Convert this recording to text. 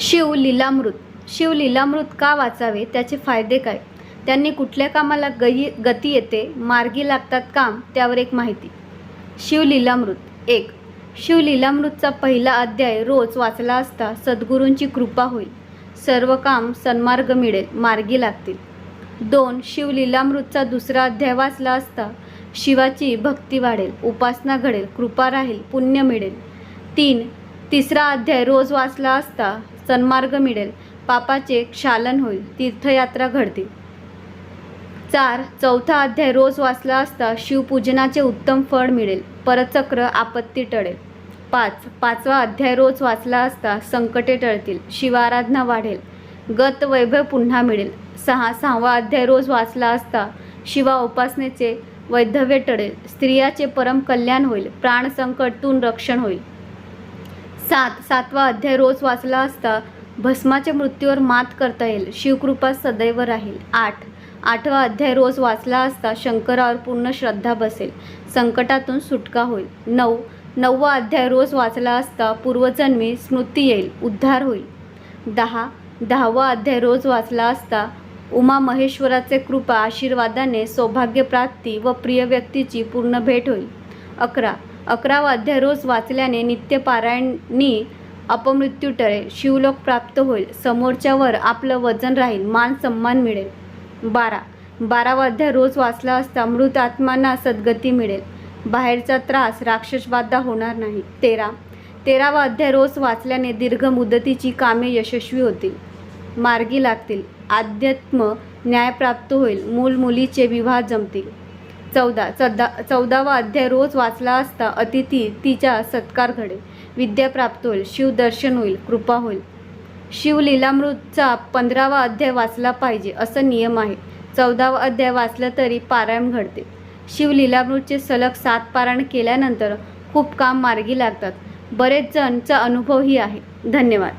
शिव लीलामृत शिव लीलामृत का वाचावे? त्याचे फायदे काय? त्यांनी कुठल्या कामाला गई गती येते? मार्गी लागतात काम? त्यावर एक माहिती. शिव लीलामृत एक. शिव लीलामृतचा पहिला अध्याय रोज वाचला असता सद्गुरूंची कृपा होईल. सर्व काम सन्मार्ग मिळेल मार्गी लागतील. दोन. शिव लीलामृतचा दुसरा अध्याय वाचला असता शिवाची भक्ती वाढेल उपासना घडेल कृपा राहील पुण्य मिळेल. तीन. तिसरा अध्याय रोज वाचला असता सन्मार्ग मिळेल. पापाचे क्षालन होईल. तीर्थयात्रा घडतील चार चौथा अध्याय रोज वाचला असता शिवपूजनाचे उत्तम फळ मिळेल. परचक्र आपत्ती टळेल. पाच पाचवा अध्याय रोज वाचला असता संकटे टळतील. शिवाराधना वाढेल. गत वैभव पुन्हा मिळेल. सहा सहावा अध्याय रोज वाचला असता शिवा उपासनेचे वैधव्य टळेल. स्त्रियाचे परम कल्याण होईल. प्राणसंकटतून रक्षण होईल. सात सातवा अध्याय रोज वाचला असता भस्माच्या मृत्यूवर मात करता येईल शिवकृपा सदैव राहील. आठ आठवा अध्याय रोज वाचला असता शंकरावर पूर्ण श्रद्धा बसेल संकटातून सुटका होईल. नऊ नववा अध्याय रोज वाचला असता पूर्वजन्मी स्मृती येईल उद्धार होईल. दहा दहावा अध्याय रोज वाचला असता उमा महेश्वराचे कृपा आशीर्वादाने सौभाग्यप्राप्ती व प्रिय व्यक्तीची पूर्ण भेट होईल. अकरा अकरावा अध्याय रोज वाचल्याने नित्यपारायणी अपमृत्यू टळेल. शिवलोक प्राप्त होईल. समोरच्यावर आपलं वजन राहील. मान सन्मान मिळेल. बारा. बारावा अध्याय रोज वाचला असता मृत आत्मांना सद्गती मिळेल. बाहेरचा त्रास राक्षसबाधा होणार नाही. तेरा. तेरावा अध्याय रोज वाचल्याने दीर्घ मुदतीची कामे यशस्वी होतील. मार्गी लागतील. अध्यात्म न्याय प्राप्त होईल. मूल मुलीचे विवाह जमतील. चौदा चौदा चौदावा अध्याय रोज वाचला असता अतिथी तिच्या सत्कार घडेल विद्या प्राप्त होईल शिवदर्शन होईल कृपा होईल. शिवलीलामृतचा पंधरावा अध्याय वाचला पाहिजे असं नियम आहे. चौदावा अध्याय वाचला तरी पारायण घडते. शिवलीलामृतचे सलग सात पारायण केल्यानंतर खूप काम मार्गी लागतात. बरेच जणचा अनुभवही आहे. धन्यवाद.